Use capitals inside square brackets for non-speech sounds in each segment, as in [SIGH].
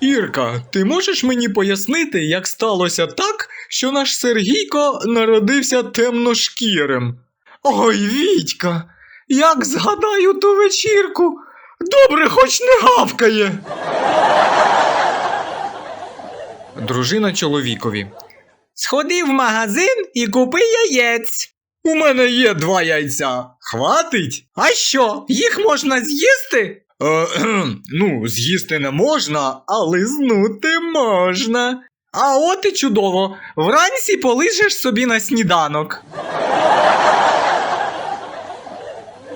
Ірка, ти можеш мені пояснити, як сталося так, що наш Сергійко народився темношкірим? Ой, Вітька, як згадаю ту вечірку, добре хоч не гавкає. Дружина чоловікові. Сходи в магазин і купи яєць. У мене є два яйця. Хватить? А що, їх можна з'їсти? Е, [CLEARS THROAT] ну, з'їсти не можна, а лизнути можна. А от і чудово. Вранці полижеш собі на сніданок.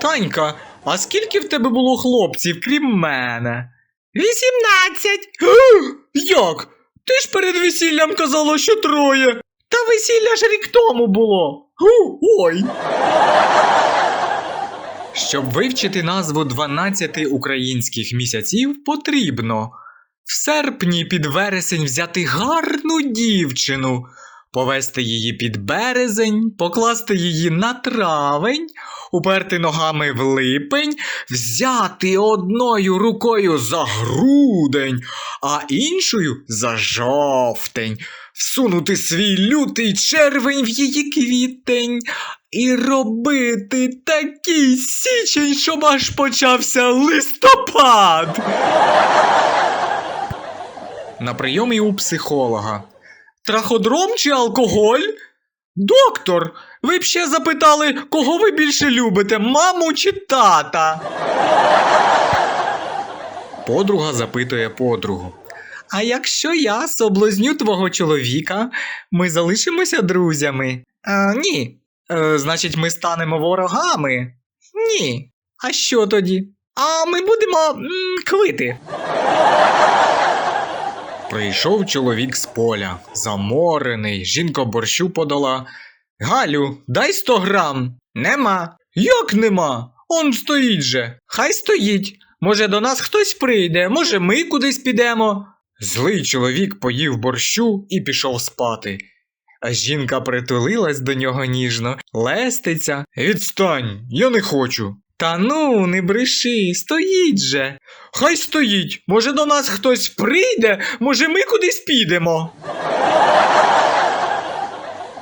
Танька, а скільки в тебе було хлопців, крім мене? Вісімнадцять. Як? Ти ж перед весіллям казала, що троє. Та весілля ж рік тому було. Ой. Щоб вивчити назву 12 українських місяців, потрібно в серпні під вересень взяти гарну дівчину, повести її під березень, покласти її на травень, уперти ногами в липень, взяти одною рукою за грудень, а іншою за жовтень, всунути свій лютий червень в її квітень і робити такий січень, щоб аж почався листопад. На прийомі у психолога. Траходром чи алкоголь? Доктор, ви б ще запитали, кого ви більше любите, маму чи тата? Подруга запитує подругу. А якщо я соблазню твого чоловіка, ми залишимося друзями? А, ні. Е, значить, ми станемо ворогами? Ні. А що тоді? А ми будемо м, квити. Прийшов чоловік з поля, заморений, жінка борщу подала. Галю, дай 100 грам. Нема. Як нема? Он стоїть же. Хай стоїть. Може, до нас хтось прийде, може, ми кудись підемо. Злий чоловік поїв борщу і пішов спати. Жінка притулилась до нього ніжно, леститься. Відстань, я не хочу. Та ну, не бреши, стоїть же. Хай стоїть. Може, до нас хтось прийде, може, ми кудись підемо.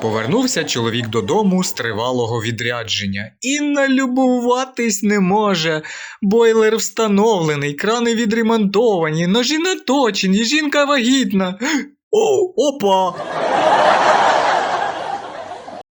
Повернувся чоловік додому з тривалого відрядження і налюбуватись не може. Бойлер встановлений, крани відремонтовані, ножі наточені, жінка вагітна. О, опа!